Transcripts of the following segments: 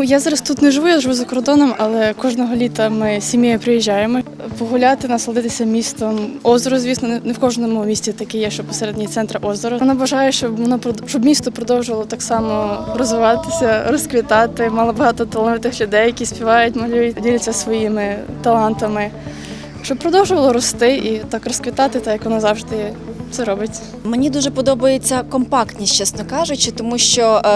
Ну я зараз тут не живу, я живу за кордоном, але кожного літа ми з сім'єю приїжджаємо погуляти, насолодитися містом. Озеро, звісно, не- в кожному місті таке є, що посередній центр озеро. Вона бажає, щоб воно щоб місто продовжувало так само розвиватися, розквітати. Мало багато талановитих людей, які співають, малюють, діляться своїми талантами. Щоб продовжувало рости і так розквітати, так як воно завжди це робить. Мені дуже подобається компактність, чесно кажучи, тому що е,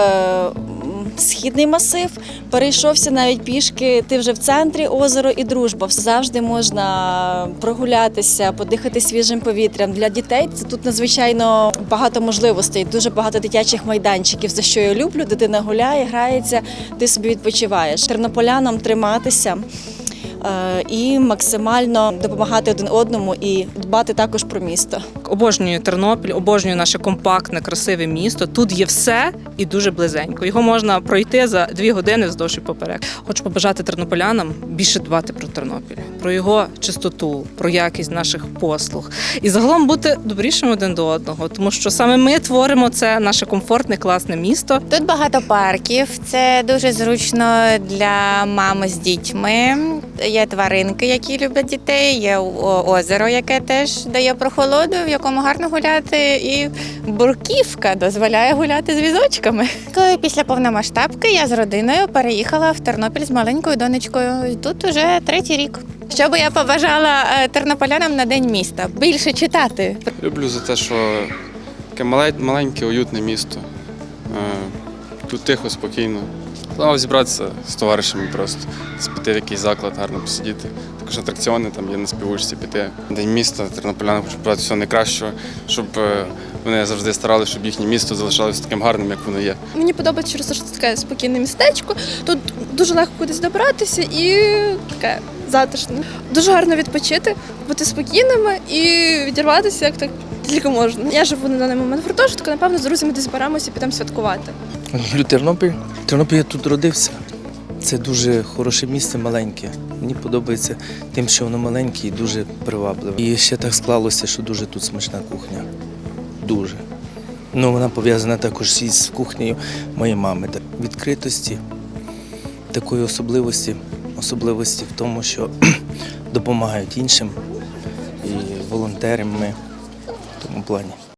східний масив перейшовся навіть пішки. Ти вже в центрі озеро і дружба. Завжди можна прогулятися, подихати свіжим повітрям. Для дітей це тут надзвичайно багато можливостей, дуже багато дитячих майданчиків. За що я люблю, дитина гуляє, грається, ти собі відпочиваєш. Тернополянам триматися. Е, І максимально допомагати один одному і дбати також про місто. Обожнюю Тернопіль, обожнюю наше компактне, красиве місто. Тут є все і дуже близенько. Його можна пройти за дві години вздовж і поперек. Хочу побажати тернополянам більше дбати про Тернопіль, про його чистоту, про якість наших послуг і загалом бути добрішим один до одного, тому що саме ми творимо це наше комфортне, класне місто. Тут багато парків. Це дуже зручно для мами з дітьми. Є тваринки, які люблять дітей. Є озеро, яке теж дає прохолоду, в якому гарно гуляти. І бурківка дозволяє гуляти з візочками. Після повномасштабки я з родиною переїхала в Тернопіль з маленькою донечкою. Тут уже третій рік. Що би я побажала е, тернополянам на день міста? Більше читати, Люблю за те, що таке маленьке, уютне місто. Е, Тут тихо, спокійно. Планував зібратися з товаришами просто, піти в якийсь заклад, гарно посидіти. Також атракціони там є на співучці піти. День міста, тернополянам хочу брати всього найкращого, щоб е, вони завжди старалися, щоб їхнє місто залишалося таким гарним, як воно є. Мені подобається через те, що це таке спокійне містечко. Тут дуже легко кудись добратися і таке затишне. Дуже гарно відпочити, бути спокійними і відірватися як так тільки можна. Я живу на даний момент в гуртожитку, напевно, з друзями десь зберемося і підемо святкувати. Люблю Тернопіль. Тернопіль я тут родився. Це дуже хороше місце, маленьке. Мені подобається тим, що воно маленьке і дуже привабливе. І ще так склалося, що дуже тут смачна кухня. Дуже. Ну, вона пов'язана також із кухнею моєї мами. Так, Відкритості, такої особливості, особливості в тому, що допомагають іншим і волонтерам ми в тому плані.